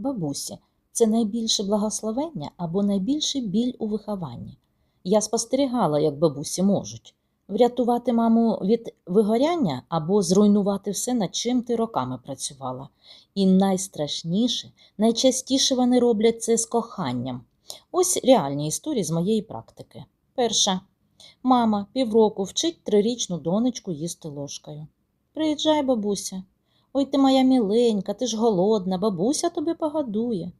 Бабусі, це найбільше благословення або найбільший біль у вихованні. Я спостерігала, як бабусі можуть врятувати маму від вигоряння або зруйнувати все, над чим ти роками працювала. І найстрашніше, найчастіше вони роблять це з коханням. Ось реальні історії з моєї практики. Перша. Мама півроку вчить трирічну донечку їсти ложкою. Приїжджай, бабуся. Ой ти моя міленька, ти ж голодна, бабуся тобі погодує.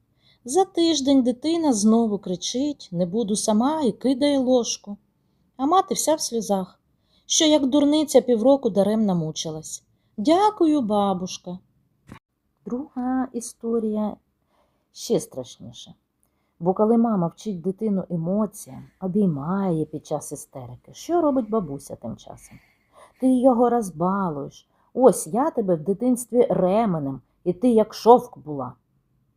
За тиждень дитина знову кричить не буду сама і кидає ложку. А мати вся в сльозах, що як дурниця півроку даремно мучилась. Дякую, бабушка. Друга історія ще страшніша. Бо коли мама вчить дитину емоціям, обіймає під час істерики, що робить бабуся тим часом? Ти його розбалуєш. Ось я тебе в дитинстві ременем, і ти як шовк була.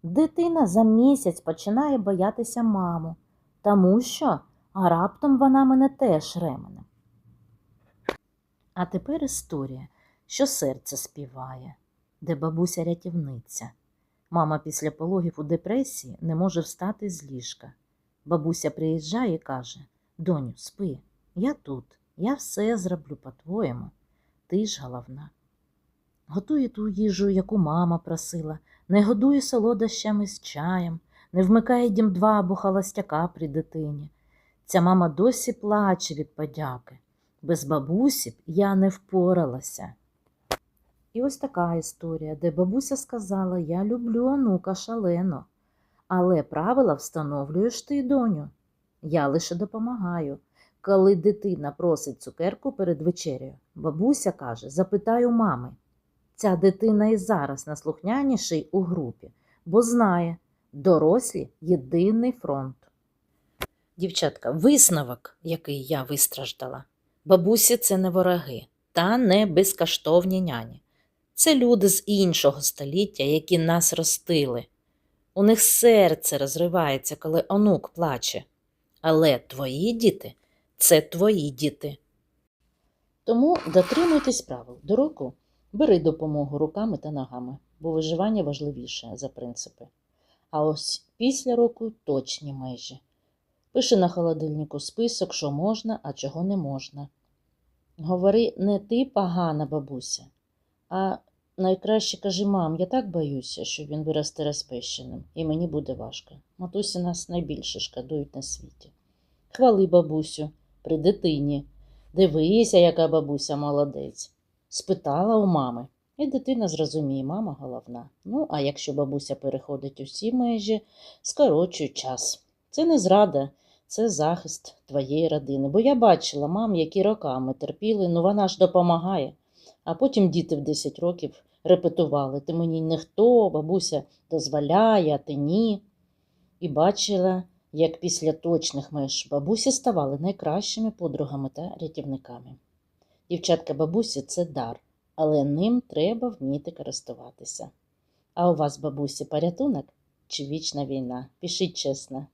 Дитина за місяць починає боятися маму, тому що а раптом вона мене теж ременем. А тепер історія, що серце співає, де бабуся рятівниця. Мама після пологів у депресії не може встати з ліжка. Бабуся приїжджає і каже: Доню, спи, я тут, я все зроблю по-твоєму. Ти ж головна. Готує ту їжу, яку мама просила, не годує солодощами з чаєм, не вмикає дім два або холостяка при дитині. Ця мама досі плаче від подяки. Без бабусі я не впоралася. І ось така історія, де бабуся сказала: Я люблю онука шалено, але правила встановлюєш ти, доню. Я лише допомагаю. Коли дитина просить цукерку перед вечерею, бабуся каже: Запитай у мами. Ця дитина і зараз наслухняніший у групі, бо знає, дорослі єдиний фронт. Дівчатка, висновок, який я вистраждала. Бабусі це не вороги та не безкоштовні няні. Це люди з іншого століття, які нас ростили. У них серце розривається, коли онук плаче. Але твої діти це твої діти. Тому дотримуйтесь правил. До року бери допомогу руками та ногами, бо виживання важливіше за принципи. А ось після року точні межі. Пиши на холодильнику список, що можна, а чого не можна. Говори не ти погана бабуся, а найкраще кажи мам, я так боюся, що він виросте розпещеним, і мені буде важко. Матусі нас найбільше шкодують на світі. Хвали бабусю при дитині. Дивися, яка бабуся молодець. Спитала у мами. І дитина зрозуміє, мама головна. Ну, а якщо бабуся переходить усі межі, скорочуй час. Це не зрада, це захист твоєї родини. Бо я бачила мам, які роками терпіли, ну вона ж допомагає. А потім діти в 10 років репетували: ти мені ніхто, бабуся дозволяє, а ти ні. І бачила, як після точних меж бабусі ставали найкращими подругами та рятівниками. Дівчатка бабусі це дар, але ним треба вміти користуватися. А у вас, бабусі, порятунок чи вічна війна? Пишіть чесно.